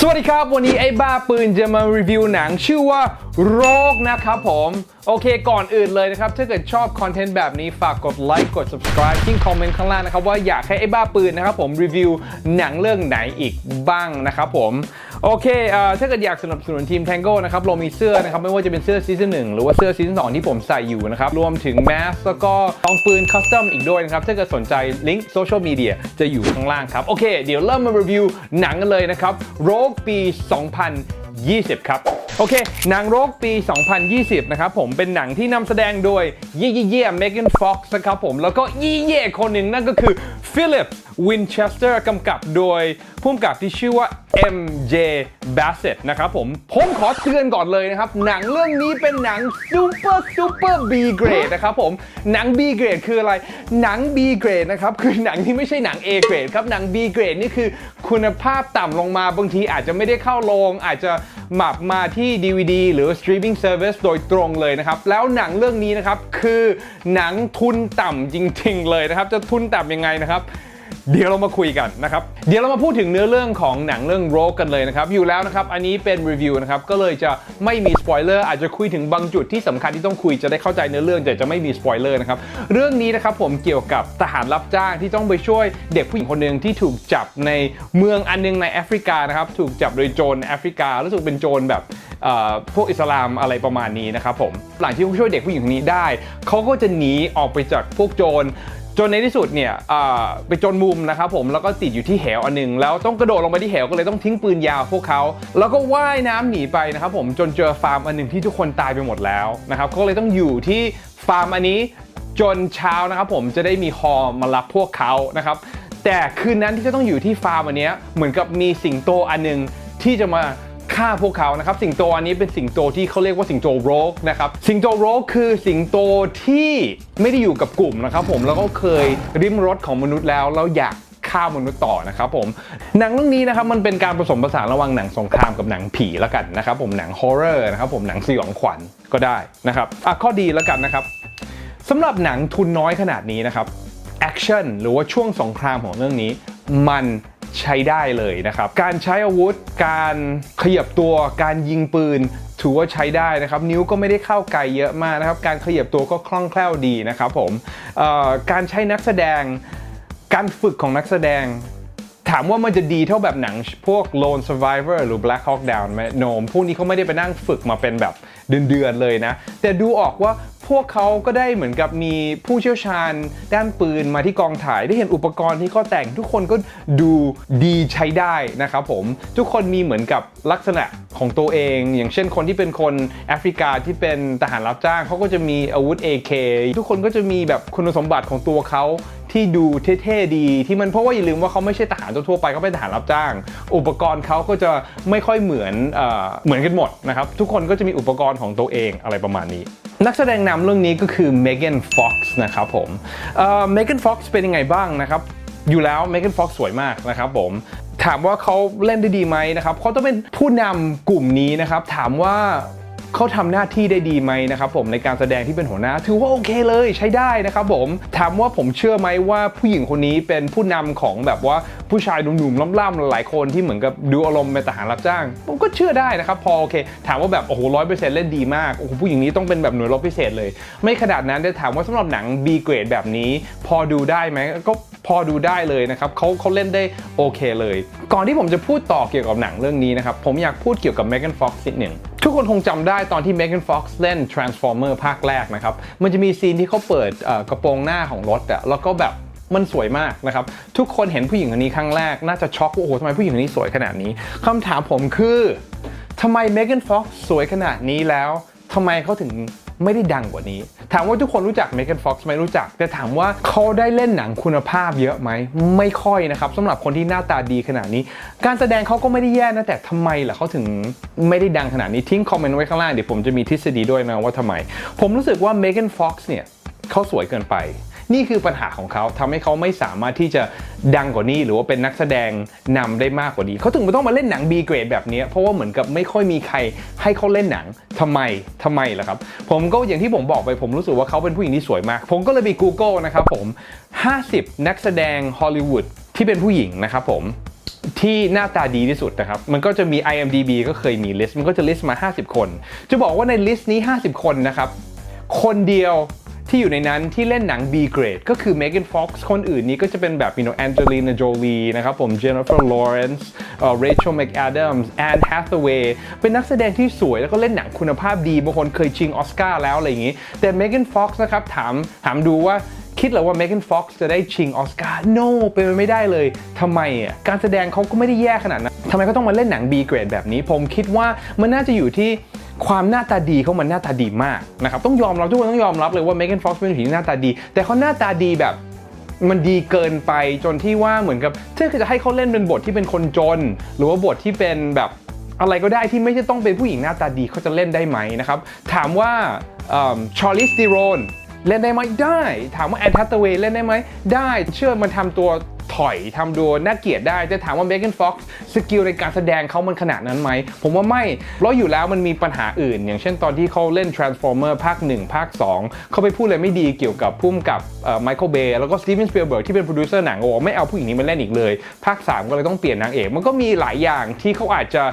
สวัสดีครับ วันนี้ไอ้บ้าปืนจะมารีวิวหนังชื่อว่าโรคนะครับผม โอเคก่อนอื่นเลยนะครับ ถ้าเกิดชอบคอนเทนต์แบบนี้ฝากกดไลค์กด subscribe ทิ้งคอมเมนต์ข้างล่างนะครับ ว่าอยากให้ไอ้บ้าปืนนะครับผมรีวิวหนังเรื่องไหนอีกบ้างนะครับผม โอเคเอ่อถ้าเกิดอยากสนับสนุนทีม Tango นะครับเรามีเสื้อนะครับไม่ว่าจะเป็นเสื้อซีซั่นหนึ่งหรือว่าเสื้อซีซั่นสองที่ผมใส่อยู่นะครับรวมถึงแมสแล้วก็กองปืนคัสตอมอีกด้วยนะครับถ้าเกิดสนใจลิงก์โซเชียลมีเดียจะอยู่ข้างล่างครับโอเค เดี๋ยวเริ่มมารีวิวหนังกันเลยนะครับ Rogue ปี 2020 ครับโอเค หนังโรคปี 2020 นะครับผมเป็นหนังที่นำแสดงโดยเย่เย่เมแกนฟ็อกซ์นะครับผม แล้วก็เย่เย่คนหนึ่งนั่นก็คือฟิลิปวินเชสเตอร์กำกับโดยผู้กำกับที่ชื่อว่า MJ Bassett นะครับผม ผมขอเตือนก่อนเลยนะครับ หนังเรื่องนี้เป็นหนังซูเปอร์ซูเปอร์ B เกรดนะครับผม หนัง B เกรดคืออะไร หนัง B เกรดนะครับ คือหนังที่ไม่ใช่หนัง A เกรดครับ หนัง B เกรดนี่คือคุณภาพต่ำลงมาบางทีอาจจะไม่ได้เข้าโรงอาจจะหมับมาทที่ DVD หรือ streaming service โดยตรงเลยนะครับ แล้วหนังเรื่องนี้นะครับคือหนังทุนต่ำจริง ๆ เลยนะครับ จะทุนต่ำยังไงนะครับเดี๋ยวเรามาคุยกันนะครับ เดี๋ยวเรามาพูดถึงเนื้อเรื่องของหนังเรื่อง Rogue กันเลยนะครับ อยู่แล้วนะครับ อันนี้เป็นรีวิวนะครับ ก็เลยจะไม่มีสปอยเลอร์อาจจะคุยถึงบางจุดที่สำคัญที่ต้องคุยจะได้เข้าใจเนื้อเรื่องแต่จะไม่มีสปอยเลอร์นะครับ เรื่องนี้นะครับผมเกี่ยวกับทหารรับจ้างที่ต้องไปช่วยเด็กผู้หญิงคนหนึ่งที่ถูกจับในเมืองอันหนึงในแอฟริกานะครับ ถูกจับโดยโจรแอฟริกา รู้สึกเป็นโจรแบบเอ่อ พวกอิสลามอะไรประมาณนี้นะครับผมหลังที่เขาช่วยเด็กผู้หญิงคนนี้ได้เขาก็จะหนีออกไปจากพวกโจรจนในที่สุดเนี่ยไปจนมุมนะครับผมแล้วก็ติดอยู่ที่เหวอันหนึง แล้วต้องกระโดดลงไปที่เหวก็เลยต้องทิ้งปืนยาวพวกเขา แล้วก็ว่ายน้ำหนีไปนะครับผมจนเจอฟาร์มอันหนึ่งที่ทุกคนตายไปหมดแล้วนะครับก็เลยต้องอยู่ที่ฟาร์มอันนี้จนเช้านะครับผมจะได้มีฮอมารับพวกเขานะครับแต่คืนนั้นที่จะต้องอยู่ที่ฟาร์มอันนี้เหมือนกับมีสิงโตอันหนึงที่จะมา ฆ่าพวกเขานะครับสิงโตอันนี้เป็นสิงโตที่เขาเรียกว่าสิงโตโรกนะครับสิงโตโรกคือสิงโตที่ไม่ได้อยู่กับกลุ่มนะครับผมแล้วก็เคยริมรถของมนุษย์แล้วแล้วอยากฆ่ามนุษย์ต่อนะครับผมหนังเรื่องนี้นะครับมันเป็นการผสมผสานระหว่างหนังสงครามกับหนังผีแล้วกันนะครับผมหนังฮอร์เรอร์นะครับผมหนังสยองขวัญก็ได้นะครับอะข้อดีแล้วกันนะครับสำหรับหนังทุนน้อยขนาดนี้นะครับแอคชั่นหรือว่าช่วงสงครามของเรื่องนี้ มัน ใช้ได้เลยนะครับ การใช้อาวุธ การขยับตัว การยิงปืนถือว่าใช้ได้นะครับ นิ้วก็ไม่ได้เข้าไกลเยอะมากนะครับ การขยับตัวก็คล่องแคล่วดีนะครับผมการใช้นักแสดง การฝึกของนักแสดงถามว่ามันจะดีเท่าแบบหนังพวก Lone Survivor หรือ Black Hawk Down ไหมโนมพวกนี้เขาไม่ได้ไปนั่งฝึกมาเป็นแบบเดือนๆเลยนะ แต่ดูออกว่า พวกเขาก็ได้เหมือนกับมีผู้เชี่ยวชาญ ด้านปืนมาที่กองถ่ายได้เห็นอุปกรณ์ที่เขาแต่ง ทุกคนก็ดูดีใช้ได้นะครับผมทุกคนมีเหมือนกับลักษณะของตัวเอง อย่างเช่นคนที่เป็นคนแอฟริกาที่เป็นทหารรับจ้างเขาก็จะมีอาวุธ AK ทุกคนก็จะมีแบบคุณสมบัติของตัวเขา ที่ดูเท่ๆดีที่มันเพราะว่าอย่าลืมว่าเขาไม่ใช่ทหารทั่วไปเขาเป็นทหารรับจ้าง อุปกรณ์เขาก็จะไม่ค่อยเหมือนเอเหมือนกันหมดนะครับ ทุกคนก็จะมีอุปกรณ์ของตัวเองอะไรประมาณนี้ นักแสดงนำเรื่องนี้ก็คือเมแกนฟ็อกซ์นะครับผมเมแกนฟ็อกซ์เป็นยังไงบ้างนะครับ อยู่แล้วเมแกนฟ็อกซ์สวยมากนะครับผมถามว่าเขาเล่นได้ดีไหมนะครับเขาต้องเป็นผู้นำกลุ่มนี้นะครับ ถามว่า เขาทำหน้าที่ได้ดีไหมนะครับผมในการแสดงที่เป็นหัวหน้า ถือว่าโอเคเลยใช้ได้นะครับผมถามว่าผมเชื่อไหมว่าผู้หญิงคนนี้เป็นผู้นำของแบบว่าผู้ชายหนุ่มๆล่ำๆหลายคนที่เหมือนกับดูอารมณ์เป็นทหารรับจ้าง ผมก็เชื่อได้นะครับพอโอเค ถามว่าแบบโอ้โหร้อยเปอร์เซ็นต์เล่นดีมากโอ้โหผู้หญิงนี้ต้องเป็นแบบหน่วยรบพิเศษเลย ไม่ขนาดนั้นแต่ถามว่าสำหรับหนัง B เกรดแบบนี้ พอดูได้ไหมก็ พอดูได้เลยนะครับเขาเขาเล่นได้โอเคเลย ก่อนที่ผมจะพูดต่อเกี่ยวกับหนังเรื่องนี้นะครับ ผมอยากพูดเกี่ยวกับ Megan Fox นิดหนึ่งทุกคนคงจำได้ตอนที่ Megan Fox เล่น Transformer ภาคแรกนะครับ มันจะมีซีนที่เขาเปิดกระโปรงหน้าของรถอะแล้วก็แบบมันสวยมากนะครับ ทุกคนเห็นผู้หญิงคนนี้ครั้งแรก น่าจะช็อกว่าโอ้โหทำไมผู้หญิงคนนี้สวยขนาดนี้คำถามผมคือทำไม Megan Fox สวยขนาดนี้แล้วทำไมเขาถึง ไม่ได้ดังกว่านี้ ถามว่าทุกคนรู้จักเมแกนฟ็อกซ์ไหมรู้จัก แต่ถามว่าเขาได้เล่นหนังคุณภาพเยอะไหม ไม่ค่อยนะครับสำหรับคนที่หน้าตาดีขนาดนี้ การแสดงเขาก็ไม่ได้แย่นะแต่ทำไมล่ะเขาถึงไม่ได้ดังขนาดนี้ทิ้งคอมเมนต์ไว้ข้างล่างเดี๋ยวผมจะมีทฤษฎีด้วยนะว่าทำไม ผมรู้สึกว่าเมแกนฟ็อกซ์เนี่ยเขาสวยเกินไป นี่คือปัญหาของเขาทำให้เขาไม่สามารถที่จะดังกว่านี้ หรือว่าเป็นนักแสดงนำได้มากกว่านี้เขาถึงไม่ต้องมาเล่นหนัง B เกรดแบบนี้เพราะว่าเหมือนกับไม่ค่อยมีใครให้เขาเล่นหนังทำไมทำไมล่ะครับ ผมก็อย่างที่ผมบอกไปผมรู้สึกว่าเขาเป็นผู้หญิงที่สวยมาก ผมก็เลยไป Google นะครับผม 50 นักแสดงฮอลลีวูดที่เป็นผู้หญิงนะครับผมที่หน้าตาดีที่สุดนะครับ มันก็จะมี IMDb ก็เคยมีลิสต์ มันก็จะลิสต์มา 50 คน จะบอกว่าในลิสต์นี้ 50 คนนะครับ คนเดียว ที่อยู่ในนั้นที่เล่นหนัง B grade ก็คือ Megan Fox คนอื่นนี้ก็จะเป็นแบบ you know Angelina Jolie นะครับผม Jennifer Lawrence เอ่อ Rachel McAdams Anne Hathaway เป็นนักแสดงที่สวยแล้วก็เล่นหนังคุณภาพดีบางคนเคยชิงออสการ์แล้วอะไรอย่างนี้ แต่ Megan Fox นะครับถามถามดูว่า คิดเหรอว่า Megan Fox จะได้ชิงออสการ์ no เป็นไปไม่ได้เลยทำไมอะการแสดงเขาก็ไม่ได้แย่ขนาดนั้นทำไมเขาต้องมาเล่นหนัง B grade แบบนี้ ผมคิดว่ามันน่าจะอยู่ที่ความหน้าตาดีเขามันหน้าตาดีมากนะครับต้องยอมรับทุกคนต้องยอมรับเลยว่า Megan Fox เป็นผู้หญิงหน้าตาดี แต่เขาหน้าตาดีแบบมันดีเกินไปจนที่ว่าเหมือนกับถ้าจะให้เขาเล่นเป็นบทที่เป็นคนจน หรือว่าบทที่เป็นแบบอะไรก็ได้ที่ไม่ใช่ต้องเป็นผู้หญิงหน้าตาดีเขาจะเล่นได้ไหมนะครับถามว่าชาร์ลิสตีโรน เล่นได้ไหมได้ ถามว่าแอนทัตเวย์เล่นได้ไหมได้เชื่อมันทำตัวถอยทำตัวน่าเกลียดได้แต่ถามว่าเ e เกนฟ็อกซ์สกิลในการแสดงเขามันขนาดนั้นไหม ผมว่าไม่เพราะอยู่แล้วมันมีปัญหาอื่น อย่างเช่นตอนที่เขาเล่น Transformer ภาค 1 ภาค 2 เขาไปพูดอะไรไม่ดีเกี่ยวกับพุ่มกับไมเคิลเบย์แล้วก็สตีเวนสเปียร์เบิร์กที่เป็นโปรดิวเซอร์หนังโอ้ไม่เอาผู้หญิงนี้มาเล่นอีกเลย ภาค 3 ก็เลยต้องเปลี่ยนนางเอก มันก็มีหลายอย่างที่เขาอาจจะ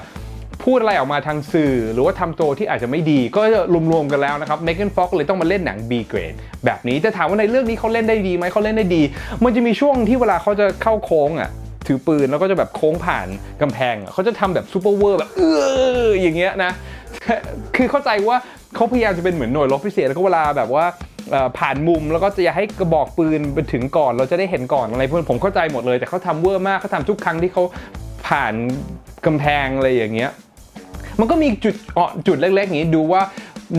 พูดอะไรออกมาทางสื่อ หรือว่าทำตัวที่อาจจะไม่ดี ก็จะรวมๆกันแล้วนะครับ Megan Fox เลยต้องมาเล่นหนัง B grade แบบนี้แต่ถามว่าในเรื่องนี้เขาเล่นได้ดีไหมเขาเล่นได้ดี มันจะมีช่วงที่เวลาเขาจะเข้าโค้งอะถือปืนแล้วก็จะแบบโค้งผ่านกำแพงเขาจะทำแบบซูเปอร์เวอร์แบบเอออย่างเงี้ยนะ คือเข้าใจว่าเขาพยายามจะเป็นเหมือนหน่วยรบพิเศษแล้วก็เวลาแบบว่าผ่านมุมแล้วก็จะอยากให้กระบอกปืนไปถึงก่อน เราจะได้เห็นก่อนอะไรพวกนั้นผมเข้าใจหมดเลย แต่เขาทำเวอร์มากเขาทำทุกครั้งที่เขาผ่านกำแพงอะไรอย่างเงี้ย มันก็มีจุดอ่อนจุดเล็กๆอย่างนี้ดูว่า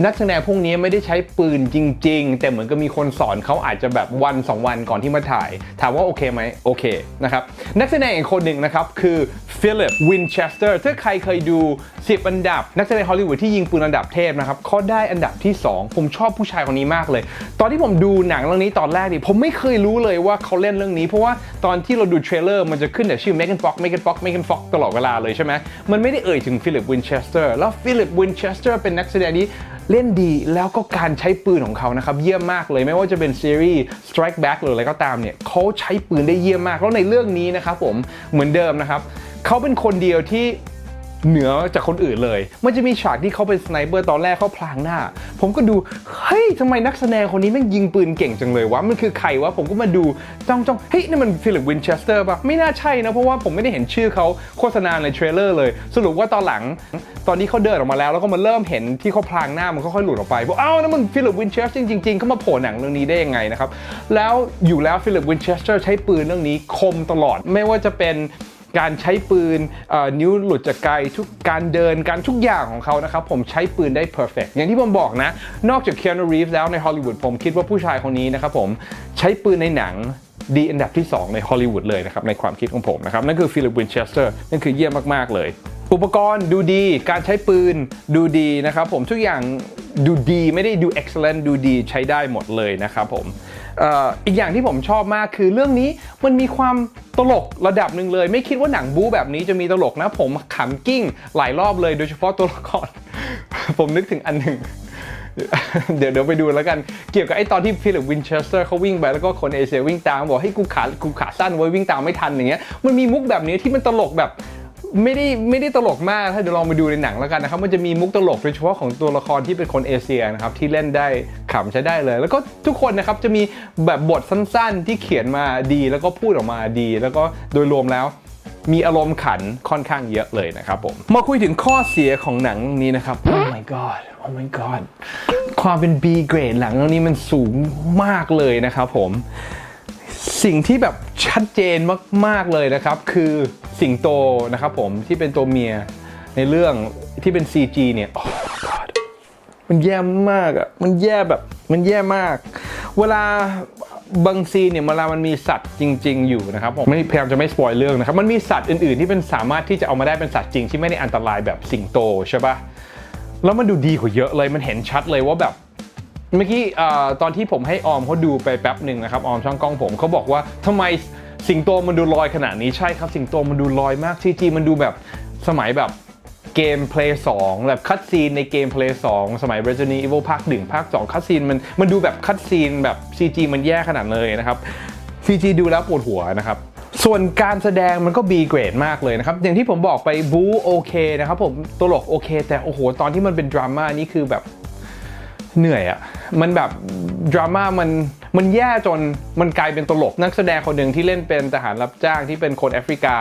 นักแสดงพวกนี้ไม่ได้ใช้ปืนจริง ๆ แต่เหมือนกับมีคนสอนเขาอาจจะแบบวัน 2 วันก่อนที่มาถ่าย ถามว่าโอเคไหมโอเคนะครับนักแสดงอีกคนหนึ่งนะครับคือฟิลิปวินเชสเตอร์ถ้าใครเคยดู 10 อันดับ นักแสดงฮอลลีวูดที่ยิงปืนอันดับเทพนะครับเขาได้อันดับที่ 2 ผมชอบผู้ชายคนนี้มากเลย ตอนที่ผมดูหนังเรื่องนี้ตอนแรกนี่ผมไม่เคยรู้เลยว่าเขาเล่นเรื่องนี้ เพราะว่าตอนที่เราดูเทรลเลอร์มันจะขึ้นแต่ชื่อ Megan Fox Megan Fox Megan Fox ตลอดเวลาเลยใช่ไหมมันไม่ได้เอ่ยถึงฟิลิปวินเชสเตอร์แล้วฟิลิปวินเชสเตอร์เป็นนักแสดงที่เล่นดีแล้วก็การใช้ปืนของเขานะครับเยี่ยมมากเลยไม่ว่าจะเป็นซีรีส์ Strike Back หรืออะไรก็ตามเนี่ยเขาใช้ปืนได้เยี่ยมมากแล้วในเรื่องนี้นะครับผมเหมือนเดิมนะครับเขาเป็นคนเดียวที่ เหนือจากคนอื่นเลย มันจะมีฉากที่เขาเป็นสไนเปอร์ตอนแรกเขาพลางหน้า ผมก็ดู เฮ้ยทำไมนักแสดงคนนี้แม่งยิงปืนเก่งจังเลยวะ มันคือใครวะ ผมก็มาดูจ้องจ้องเฮ้ยนี่มันฟิลิปวินเชสเตอร์ปะไม่น่าใช่นะ เพราะว่าผมไม่ได้เห็นชื่อเขาโฆษณาในเทรลเลอร์เลย สรุปว่าตอนหลัง ตอนนี้เขาเดินออกมาแล้ว แล้วก็มาเริ่มเห็นที่เขาพลางหน้ามันค่อยๆหลุดออกไปบอกอ้าวนั่นมันฟิลิปวินเชสเตอร์จริงๆเขามาโผล่หนังเรื่องนี้ได้ยังไงนะครับแล้วอยู่แล้วฟิลิปวินเชสเตอร์ใช้ปืนเรื่องนี้คมตลอดไม่ว่าจะเป็น การใช้ปืนนิ้วหลุดจากไกลทุกการเดินการทุกอย่างของเขานะครับผมใช้ปืนได้ perfect อย่างที่ผมบอกนะ นอกจาก Keanu Reeves แล้วในฮอลลีวูดผมคิดว่าผู้ชายคนนี้นะครับผมใช้ปืนในหนังดีอันดับที่ 2 ในฮอลลีวูดเลยนะครับ ในความคิดของผมนะครับ นั่นคือฟิลิปวินเชสเตอร์นั่นคือเยี่ยมมาก ๆ เลย อุปกรณ์ดูดีการใช้ปืนดูดีนะครับผมทุกอย่าง ดูดีไม่ได้ดู excellent ดูดีใช้ได้หมดเลยนะครับผมอีกอย่างที่ผมชอบมากคือเรื่องนี้มันมีความตลกระดับหนึ่งเลย ไม่คิดว่าหนังบู๊แบบนี้จะมีตลกนะ ผมขำกิ้งหลายรอบเลยโดยเฉพาะตัวละคร ผมนึกถึงอันหนึ่งเดี๋ยวเดี๋ยวไปดูแล้วกัน เกี่ยวกับไอ้ตอนที่ฟิลิปวินเชสเตอร์เขาวิ่งไปแล้วก็คนเอเชียวิ่งตามบอกให้กูขากูขาสั้นไว้วิ่งตามไม่ทันอย่างเงี้ยมันมีมุกแบบนี้ที่มันตลกแบบ ไม่ได้ไม่ได้ตลกมากถ้าเดี๋ยวลองไปดูในหนังแล้วกันนะครับมันจะมีมุกตลกโดยเฉพาะของตัวละครที่เป็นคนเอเชียนะครับที่เล่นได้ขำใช้ได้เลย แล้วก็ทุกคนนะครับจะมีแบบบทสั้นๆ ที่เขียนมาดี แล้วก็พูดออกมาดี แล้วก็โดยรวมแล้วมีอารมณ์ขันค่อนข้างเยอะเลยนะครับผม มาคุยถึงข้อเสียของหนังนี้นะครับ Oh my god Oh my god ความเป็น B grade หลังเรื่องนี้มันสูงมากเลยนะครับผม สิ่งที่แบบชัดเจนมาก ๆ เลยนะครับ คือสิงโตนะครับผมที่เป็นตัวเมียในเรื่องที่เป็น CG เนี่ย oh god มันแย่มากอะ่ะมันแย่แบบมันแย่มาก เวลาบางซีเนี่ยเวลามันมีสัตว์จริง ๆ อยู่นะครับผมไม่พยายามจะไม่สปอยเรื่องนะครับ มันมีสัตว์อื่น ๆ ที่เป็นสามารถที่จะเอามาได้เป็นสัตว์จริงที่ไม่ได้อันตรายแบบสิงโตใช่ปะแล้วมันดูดีกว่าเยอะเลยมันเห็นชัดเลยว่าแบบ เมื่อกี้ตอนที่ผมให้ออมเขาดูไปแป๊บหนึ่งนะครับออมช่างกล้องผมเขาบอกว่าทำไมสิงโตมันดูลอยขนาดนี้ใช่ครับ สิงโตมันดูลอยมากซีจีมันดูแบบสมัยแบบเกมเพลย์สองแบบคัดซีนในเกมเพลย์สองสมัย Resident Evil ภาคหนึ่งภาคสองคัดซีนมันมันดูแบบคัดซีนแบบ CG มันแย่ขนาดเลยนะครับ CG ดูแล้วปวดหัวนะครับส่วนการแสดงมันก็ B เกรดมากเลยนะครับ อย่างที่ผมบอกไปบูโอเคนะครับผมตลกโอเค แต่โอ้โห ตอนที่มันเป็นดราม่านี่คือแบบ เหนื่อยอะมันแบบดราม่ามันมันแย่จนมันกลายเป็นตลก นักแสดงคนหนึ่งที่เล่นเป็นทหารรับจ้างที่เป็นคนแอฟริกา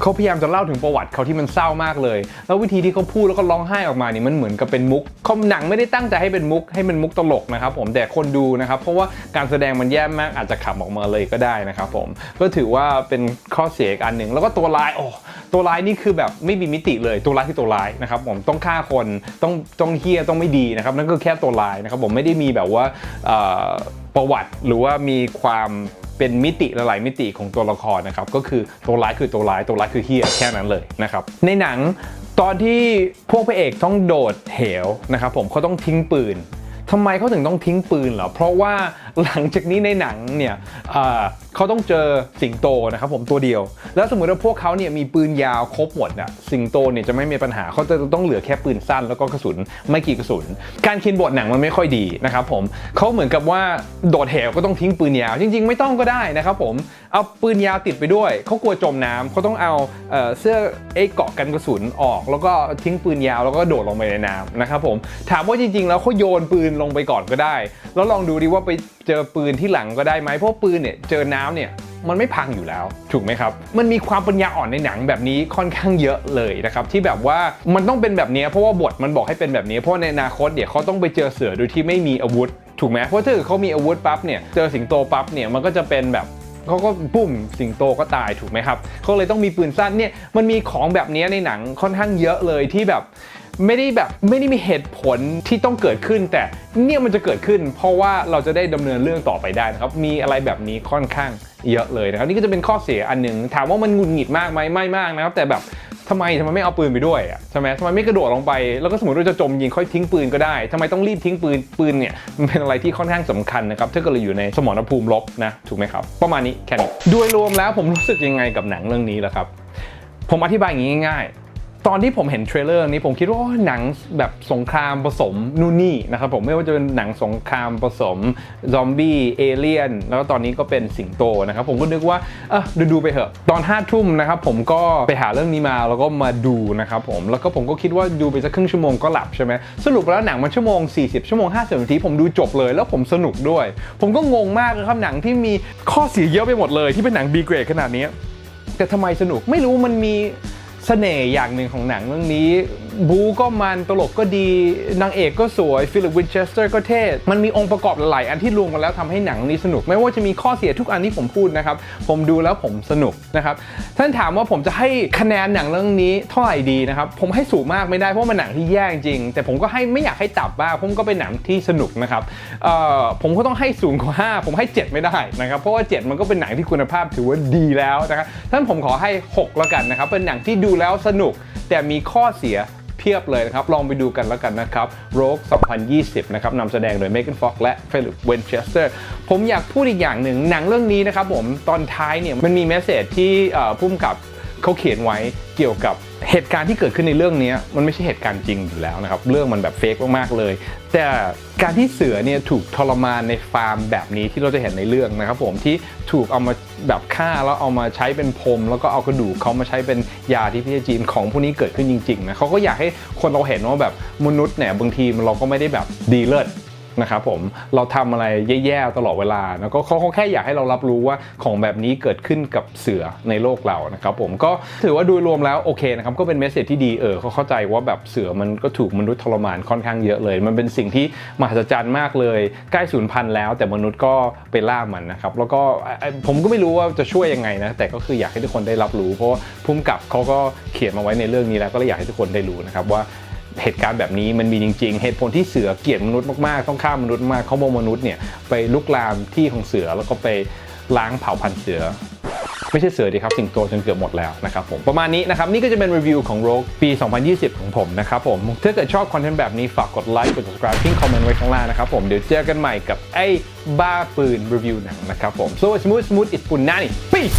เขาพยายามจะเล่าถึงประวัติเขาที่มันเศร้ามากเลย แล้ววิธีที่เขาพูดแล้วก็ร้องไห้ออกมานี่มันเหมือนกับเป็นมุกเขาหนังไม่ได้ตั้งใจให้เป็นมุกให้เป็นมุกตลกนะครับผมแต่คนดูนะครับ เพราะว่าการแสดงมันแย่มากอาจจะขำออกมาเลยก็ได้นะครับผมก็ถือว่าเป็นข้อเสียอีกอันหนึ่งแล้วก็ตัวร้ายโอ้ตัวร้ายนี่คือแบบไม่มีมิติเลยตัวร้ายคือตัวร้ายนะครับผมต้องฆ่าคนต้องต้องเฮี้ยต้องไม่ดีนะครับนั่นก็แค่ตัวร้ายนะครับผมไม่ได้มีแบบว่าประวัติหรือว่ามีความเป็นมิติหลายมิติของตัวละครนะครับ ก็คือตัวร้ายคือตัวร้ายตัวร้ายคือเฮียแค่นั้นเลยนะครับ ในหนังตอนที่พวกพระเอกต้องโดดเหวนะครับผมเขาต้องทิ้งปืนทำไมเขาถึงต้องทิ้งปืนเหรอ เพราะว่าหลังจากนี้ในหนังเนี่ยเขาต้องเจอสิงโตนะครับผมตัวเดียว แล้วสมมติว่าพวกเขาเนี่ยมีปืนยาวครบหมดอะสิงโตเนี่ยจะไม่มีปัญหาเขาจะต้องเหลือแค่ปืนสั้นแล้วก็กระสุนไม่กี่กระสุน การเขียนบทหนังมันไม่ค่อยดีนะครับผมเขาเหมือนกับว่าโดดเหวก็ต้องทิ้งปืนยาว จริง ๆ ไม่ต้องก็ได้นะครับผมเอาปืนยาวติดไปด้วยเขากลัวจมน้ำเขาต้องเอาเอ่อเสื้อไอ้เกาะกันกระสุนออก แล้วก็ทิ้งปืนยาวแล้วก็โดดลงไปในน้ำนะครับผมถามว่าจริง ๆ แล้วเขาโยนปืนลงไปก่อนก็ได้ แล้วลองดูดิว่าไปเจอปืนที่หลังก็ได้ไหมเพราะปืนเนี่ยเจอน้ำเนี่ยมันไม่พังอยู่แล้ว ถูกไหมครับ มันมีความปัญญาอ่อนในหนังแบบนี้ค่อนข้างเยอะเลยนะครับ ที่แบบว่ามันต้องเป็นแบบนี้เพราะว่าบทมันบอกให้เป็นแบบนี้ เพราะในอนาคตเดี๋ยวเขาต้องไปเจอเสือโดยที่ไม่มีอาวุธ ถูกไหมเพราะถ้าเกิดเขามีอาวุธปั๊บเนี่ยเจอสิงโตปั๊บเนี่ยมันก็จะเป็นแบบเขาก็ปุ้มสิงโตก็ตายถูกไหมครับเขาเลยต้องมีปืนสั้นเนี่ยมันมีของแบบนี้ในหนังค่อนข้างเยอะเลยที่แบบ ไม่ได้แบบไม่ได้มีเหตุผลที่ต้องเกิดขึ้น แต่เนี่ยมันจะเกิดขึ้น เพราะว่าเราจะได้ดำเนินเรื่องต่อไปได้นะครับมีอะไรแบบนี้ค่อนข้างเยอะเลยนะครับนี่ก็จะเป็นข้อเสียอันหนึ่งถามว่ามันหงุดหงิดมากไหมไม่มากนะครับแต่แบบทำไมทำไมไม่เอาปืนไปด้วยอะใช่ไหมทำไมไม่กระโดดลงไป แล้วก็สมมติว่าจะจมยิงค่อยทิ้งปืนก็ได้ทำไมต้องรีบทิ้งปืนปืนเนี่ยมันเป็นอะไรที่ค่อนข้างสำคัญนะครับถ้าเกิดเราอยู่ในสมรภูมิรบนะถูกไหมครับประมาณนี้แค่นี้โดยรวมแล้วผมรู้สึกยังไงกับหนังเรื่องนี้ล่ะครับผมอธิบายอย่างนี้ง่ายๆ ตอนที่ผมเห็นเทรลเลอร์นี้ผมคิดว่าหนังแบบสงครามผสมนู่นนี่นะครับผมไม่ว่าจะเป็นหนังสงครามผสมซอมบี้เอเลี่ยนแล้วก็ตอนนี้ก็เป็นสิงโตนะครับผมก็นึกว่าเออดูดูไปเถอะ ตอน5้าทุ่มนะครับผมก็ไปหาเรื่องนี้มาแล้วก็มาดูนะครับผมแล้วก็ผมก็คิดว่าดูไปสักครึ่งชั่วโมงก็หลับใช่ไหมสรุปแล้วหนังมันชั่วโมง 40 ชั่วโมง 50 นาทีผมดูจบเลยแล้วผมสนุกด้วย ผมก็งงมากเลยครับหนังที่มีข้อเสียเยอะไปหมดเลย ที่เป็นหนัง B เกรดขนาดนี้แต่ทำไมสนุกไม่รู้มันมี เสน่ห์อย่างหนึ่งของหนังเรื่องนี้ บูก็มันตลกก็ดี นางเอกก็สวยฟิลิปวินเชสเตอร์ก็เท่ มันมีองค์ประกอบหลายอันที่รวมกันแล้วทำให้หนังนี้สนุก ไม่ว่าจะมีข้อเสียทุกอันที่ผมพูดนะครับ ผมดูแล้วผมสนุกนะครับ ท่านถามว่าผมจะให้คะแนนหนังเรื่องนี้เท่าไหร่ดีนะครับ ผมให้สูงมากไม่ได้เพราะมันหนังที่แย่จริง แต่ผมก็ให้ไม่อยากให้ต่ำมากผมก็เป็นหนังที่สนุกนะครับผมก็ต้องให้สูงกว่า 5 ผมให้ 7 ไม่ได้นะครับ เพราะว่า 7 มันก็เป็นหนังที่คุณภาพถือว่าดีแล้วนะครับท่านผมขอให้ 6 แล้วกันนะครับ เป็นหนังที่ดูแล้วสนุกแต่มีข้อเสีย พียบเลยนะครับ ลองไปดูกันแล้วกันนะครับ Rogue 2020 นะครับนำแสดงโดย Megan Fox และ Philip Winchester ผมอยากพูดอีกอย่างหนึ่งหนังเรื่องนี้นะครับผมตอนท้ายเนี่ยมันมีเมสเซจที่ผู้กำกับ เขาเขียนไว้เกี่ยวกับเหตุการณ์ที่เกิดขึ้นในเรื่องนี้มันไม่ใช่เหตุการณ์จริงอยู่แล้วนะครับ เรื่องมันแบบเฟกมากๆเลย แต่การที่เสือเนี่ยถูกทรมานในฟาร์มแบบนี้ที่เราจะเห็นในเรื่องนะครับผมที่ถูกเอามาแบบฆ่าแล้วเอามาใช้เป็นพรมแล้วก็เอากระดูกเขามาใช้เป็นยาที่ประเทศจีนของพวกนี้เกิดขึ้นจริงๆนะเขาก็อยากให้คนเราเห็นว่าแบบมนุษย์เนี่ยบางทีเราก็ไม่ได้แบบดีเลิศ นะครับผมเราทำอะไรแย่ๆตลอดเวลาแล้วก็เขาเขาแค่อยากให้เรารับรู้ว่าของแบบนี้เกิดขึ้นกับเสือในโลกเรานะครับผมก็ถือว่าโดยรวมแล้วโอเคนะครับก็เป็นเมสเซจที่ดีเออเขาเข้าใจว่าแบบเสือมันก็ถูกมนุษย์ทรมานค่อนข้างเยอะเลย มันเป็นสิ่งที่มหัศจรรย์มากเลยใกล้สูญพันธุ์แล้ว แต่มนุษย์ก็ไปล่ามันนะครับแล้วก็ผมก็ไม่รู้ว่าจะช่วยยังไงนะแต่ก็คืออยากให้ทุกคนได้รับรู้ เพราะว่าพุ่มกับเขาก็เขียนมาไว้ในเรื่องนี้แล้วก็เลยอยากให้ทุกคนได้รู้นะครับว่า เหตุการณ์แบบนี้มันมีจริง ๆ เหตุผลที่เสือเกลียดมนุษย์มากๆ ต้องฆ่ามนุษย์มากเขาบอกมนุษย์เนี่ยไปลุกลามที่ของเสือแล้วก็ไปล้างเผ่าพันธุ์เสือไม่ใช่เสือดีครับ สิงโตจนเกือบหมดแล้วนะครับผม ประมาณนี้นะครับ นี่ก็จะเป็นรีวิวของ Rogue ปี 2020 ของผมนะครับผม ถ้าเกิดชอบคอนเทนต์แบบนี้ ฝากกดไลค์กด subscribe ทิ้งคอมเมนต์ไว้ข้างล่างนะครับผม เดี๋ยวเจอกันใหม่กับไอ้บ้าปืนรีวิวหนังนะครับผม so smooth smooth it's punani peace